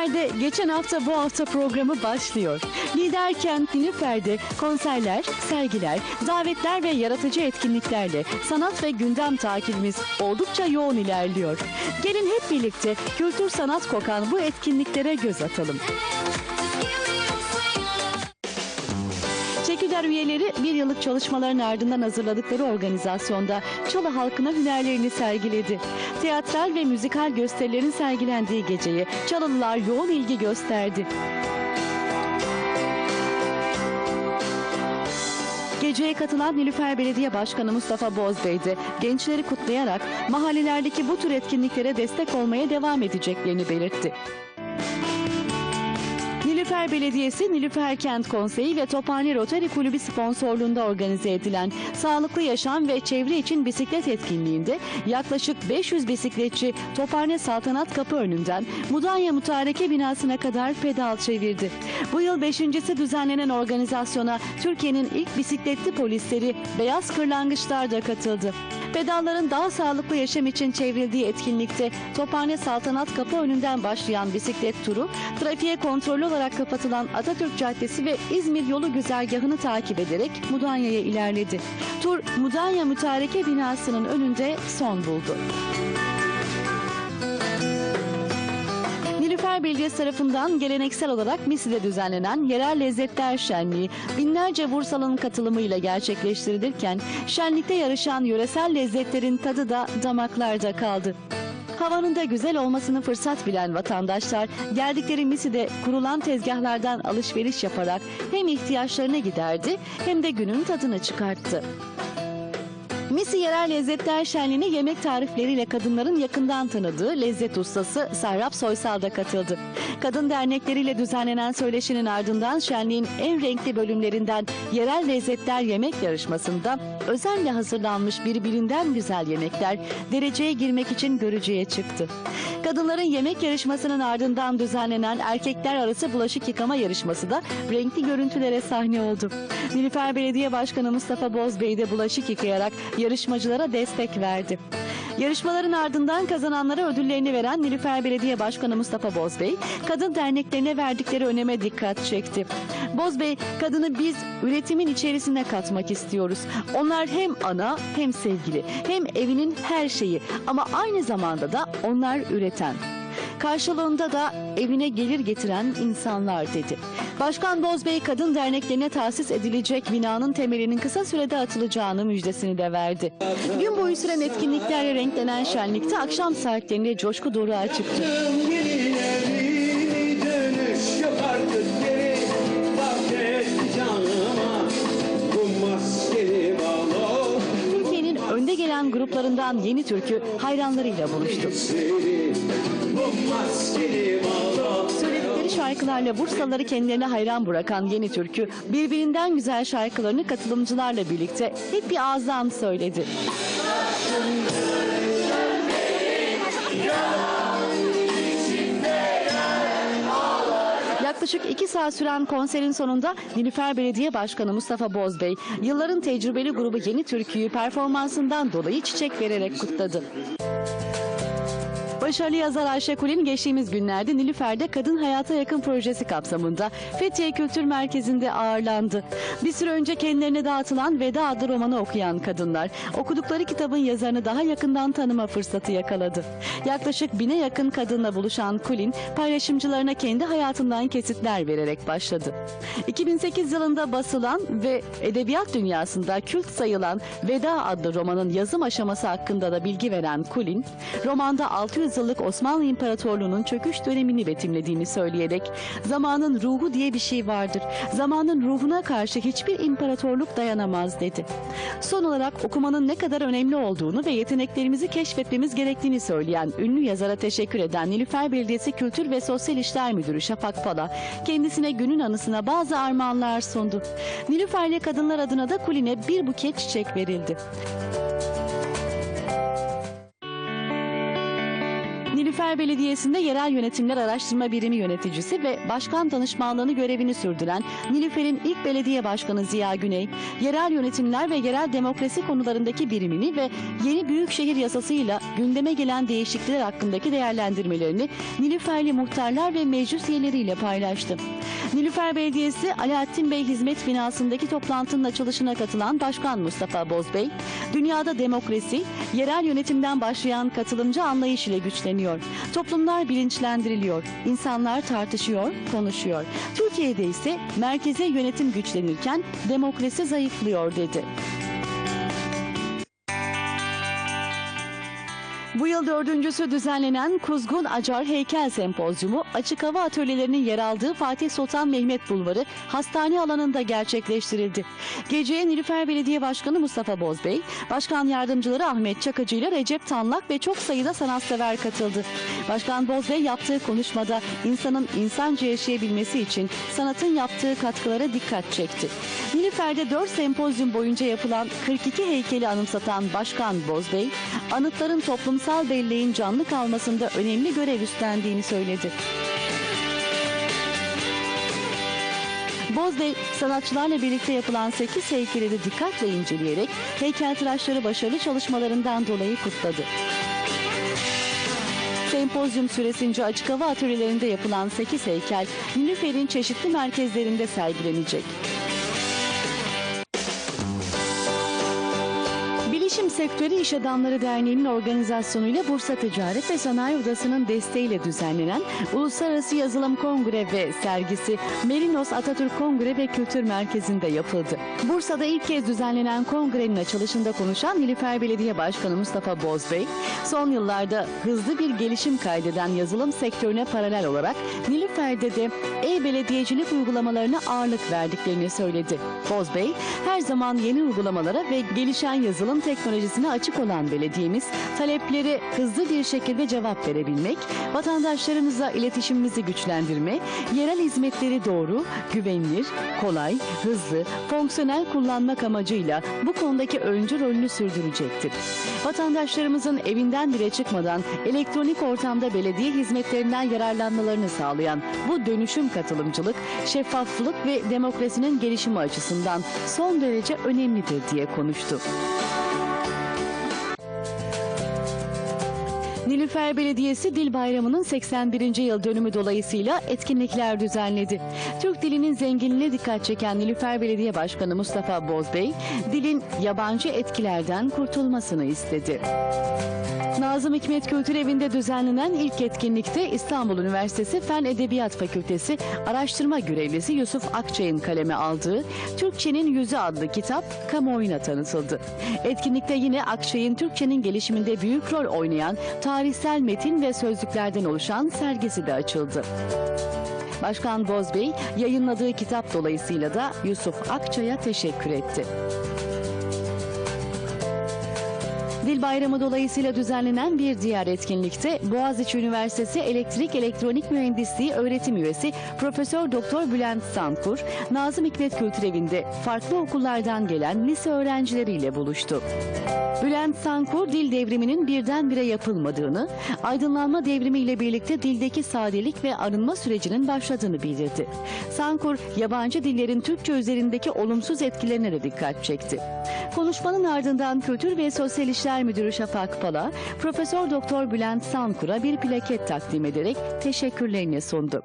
Nilüfer'de geçen hafta bu hafta programı başlıyor. Lider Kent Nilüfer'de konserler, sergiler, davetler ve yaratıcı etkinliklerle sanat ve gündem takibimiz oldukça yoğun ilerliyor. Gelin hep birlikte kültür sanat kokan bu etkinliklere göz atalım. Çeküder üyeleri bir yıllık çalışmaların ardından hazırladıkları organizasyonda Çalı halkına hünerlerini sergiledi. Teatral ve müzikal gösterilerin sergilendiği geceye Çalılılar yoğun ilgi gösterdi. Geceye katılan Nilüfer Belediye Başkanı Mustafa Bozbey gençleri kutlayarak mahallelerdeki bu tür etkinliklere destek olmaya devam edeceklerini belirtti. Nilüfer Belediyesi, Nilüfer Kent Konseyi ve Tophane Rotary Kulübü sponsorluğunda organize edilen Sağlıklı Yaşam ve Çevre için Bisiklet etkinliğinde yaklaşık 500 bisikletçi Tophane Saltanat Kapı önünden Mudanya Mutareke binasına kadar pedal çevirdi. Bu yıl beşincisi düzenlenen organizasyona Türkiye'nin ilk bisikletli polisleri Beyaz Kırlangıçlar da katıldı. Pedalların daha sağlıklı yaşam için çevrildiği etkinlikte Tophane Saltanat Kapı önünden başlayan bisiklet turu, trafiğe kontrollü olarak kapatılan Atatürk Caddesi ve İzmir yolu güzergahını takip ederek Mudanya'ya ilerledi. Tur Mudanya Mütareke binasının önünde son buldu. Nilüfer Belediyesi tarafından geleneksel olarak Misi'de düzenlenen Yerel Lezzetler Şenliği binlerce Bursalı'nın katılımıyla gerçekleştirilirken şenlikte yarışan yöresel lezzetlerin tadı da damaklarda kaldı. Havanın da güzel olmasını fırsat bilen vatandaşlar geldikleri Misi'de kurulan tezgahlardan alışveriş yaparak hem ihtiyaçlarını giderdi hem de günün tadını çıkarttı. Misi Yerel Lezzetler Şenliği'ne yemek tarifleriyle kadınların yakından tanıdığı lezzet ustası Serrap Soysal da katıldı. Kadın dernekleriyle düzenlenen söyleşinin ardından şenliğin en renkli bölümlerinden Yerel Lezzetler Yemek Yarışması'nda özenle hazırlanmış birbirinden güzel yemekler dereceye girmek için görücüye çıktı. Kadınların yemek yarışmasının ardından düzenlenen erkekler arası bulaşık yıkama yarışması da renkli görüntülere sahne oldu. Nilüfer Belediye Başkanı Mustafa Bozbey de bulaşık yıkayarak yarışmacılara destek verdi. Yarışmaların ardından kazananlara ödüllerini veren Nilüfer Belediye Başkanı Mustafa Bozbey, kadın derneklerine verdikleri öneme dikkat çekti. Bozbey, kadını biz üretimin içerisine katmak istiyoruz. Onlar hem ana hem sevgili, hem evinin her şeyi ama aynı zamanda da onlar üreten. Karşılığında da evine gelir getiren insanlar dedi. Başkan Bozbey kadın derneklerine tahsis edilecek binanın temelinin kısa sürede atılacağını müjdesini de verdi. Gün boyu süren etkinliklerle renklenen şenlikte akşam saatlerinde coşku doruğa çıktı. Önde gelen gruplarından Yeni Türkü hayranlarıyla buluştu. Söyledikleri şarkılarla Bursalıları kendilerine hayran bırakan Yeni Türkü birbirinden güzel şarkılarını katılımcılarla birlikte hep bir ağızdan söyledi. Yaklaşık iki saat süren konserin sonunda Nilüfer Belediye Başkanı Mustafa Bozbey, yılların tecrübeli grubu Yeni Türkü'yü performansından dolayı çiçek vererek kutladı. Başarılı yazar Ayşe Kulin geçtiğimiz günlerde Nilüfer'de Kadın Hayata Yakın projesi kapsamında Fethiye Kültür Merkezi'nde ağırlandı. Bir süre önce kendilerine dağıtılan Veda adlı romanı okuyan kadınlar okudukları kitabın yazarını daha yakından tanıma fırsatı yakaladı. Yaklaşık bine yakın kadınla buluşan Kulin paylaşımcılarına kendi hayatından kesitler vererek başladı. 2008 yılında basılan ve edebiyat dünyasında kült sayılan Veda adlı romanın yazım aşaması hakkında da bilgi veren Kulin, romanda 600 yıllık Osmanlı İmparatorluğu'nun çöküş dönemini betimlediğini söyleyerek zamanın ruhu diye bir şey vardır. Zamanın ruhuna karşı hiçbir imparatorluk dayanamaz dedi. Son olarak okumanın ne kadar önemli olduğunu ve yeteneklerimizi keşfetmemiz gerektiğini söyleyen ünlü yazara teşekkür eden Nilüfer Belediyesi Kültür ve Sosyal İşler Müdürü Şafak Pala kendisine günün anısına bazı armağanlar sundu. Nilüfer'le kadınlar adına da Kulin'e bir buket çiçek verildi. Nilüfer Belediyesi'nde yerel yönetimler araştırma birimi yöneticisi ve başkan danışmanlığını görevini sürdüren Nilüfer'in ilk belediye başkanı Ziya Güney, yerel yönetimler ve yerel demokrasi konularındaki birimini ve yeni büyükşehir yasasıyla gündeme gelen değişiklikler hakkındaki değerlendirmelerini Nilüferli muhtarlar ve meclis üyeleriyle paylaştı. Nilüfer Belediyesi Alaaddin Bey Hizmet Binası'ndaki toplantının açılışına katılan Başkan Mustafa Bozbey, dünyada demokrasi, yerel yönetimden başlayan katılımcı anlayış ile güçleniyor. Toplumlar bilinçlendiriliyor, insanlar tartışıyor, konuşuyor. Türkiye'de ise merkeze yönetim güçlenirken demokrasi zayıflıyor dedi. Bu yıl dördüncüsü düzenlenen Kuzgun Acar Heykel Sempozyumu açık hava atölyelerinin yer aldığı Fatih Sultan Mehmet Bulvarı hastane alanında gerçekleştirildi. Geceye Nilüfer Belediye Başkanı Mustafa Bozbey, Başkan Yardımcıları Ahmet Çakıcı ile Recep Tanlak ve çok sayıda sanatsever katıldı. Başkan Bozbey yaptığı konuşmada insanın insanca yaşayabilmesi için sanatın yaptığı katkılara dikkat çekti. Nilüfer'de 4 sempozyum boyunca yapılan 42 heykeli anımsatan Başkan Bozbey, anıtların toplumsal belleğin canlı kalmasında önemli görev üstlendiğini söyledi. Bozbey, sanatçılarla birlikte yapılan 8 heykeli de dikkatle inceleyerek heykeltıraşları başarılı çalışmalarından dolayı kutladı. Sempozyum süresince açık hava atölyelerinde yapılan 8 heykel, Nilüfer'in çeşitli merkezlerinde sergilenecek. Bilişim Sektörü İş Adamları Derneği'nin organizasyonuyla Bursa Ticaret ve Sanayi Odası'nın desteğiyle düzenlenen Uluslararası Yazılım Kongre ve sergisi Merinos Atatürk Kongre ve Kültür Merkezi'nde yapıldı. Bursa'da ilk kez düzenlenen kongrenin açılışında konuşan Nilüfer Belediye Başkanı Mustafa Bozbey, son yıllarda hızlı bir gelişim kaydeden yazılım sektörüne paralel olarak Nilüfer'de de e-belediyecilik uygulamalarına ağırlık verdiklerini söyledi. Bozbey, her zaman yeni uygulamalara ve gelişen yazılım teknolojisine açık olan belediyemiz, talepleri hızlı bir şekilde cevap verebilmek, vatandaşlarımızla iletişimimizi güçlendirme, yerel hizmetleri doğru, güvenilir, kolay, hızlı, fonksiyonel kullanmak amacıyla bu konudaki öncü rolünü sürdürecektir. Vatandaşlarımızın evinden bile çıkmadan elektronik ortamda belediye hizmetlerinden yararlanmalarını sağlayan bu dönüşüm katılımcılık, şeffaflık ve demokrasinin gelişimi açısından son derece önemlidir diye konuştu. Nilüfer Belediyesi Dil Bayramı'nın 81. yıl dönümü dolayısıyla etkinlikler düzenledi. Türk dilinin zenginliğine dikkat çeken Nilüfer Belediye Başkanı Mustafa Bozbey, dilin yabancı etkilerden kurtulmasını istedi. Nazım Hikmet Kültür Evi'nde düzenlenen ilk etkinlikte İstanbul Üniversitesi Fen Edebiyat Fakültesi araştırma görevlisi Yusuf Akçay'ın kaleme aldığı Türkçenin Yüzü adlı kitap kamuoyuna tanıtıldı. Etkinlikte yine Akçay'ın Türkçenin gelişiminde büyük rol oynayan tarihsel metin ve sözlüklerden oluşan sergisi de açıldı. Başkan Bozbey yayınladığı kitap dolayısıyla da Yusuf Akçay'a teşekkür etti. Dil Bayramı dolayısıyla düzenlenen bir diğer etkinlikte Boğaziçi Üniversitesi Elektrik Elektronik Mühendisliği öğretim üyesi Profesör Doktor Bülent Sankur, Nazım Hikmet Kültürevi'nde farklı okullardan gelen lise öğrencileriyle buluştu. Bülent Sankur dil devriminin birdenbire yapılmadığını, aydınlanma devrimiyle birlikte dildeki sadelik ve arınma sürecinin başladığını bildirdi. Sankur, yabancı dillerin Türkçe üzerindeki olumsuz etkilerine de dikkat çekti. Konuşmanın ardından Kültür ve Sosyal İşler Müdürü Şafak Pala, Profesör Doktor Bülent Sankur'a bir plaket takdim ederek teşekkürlerini sundu.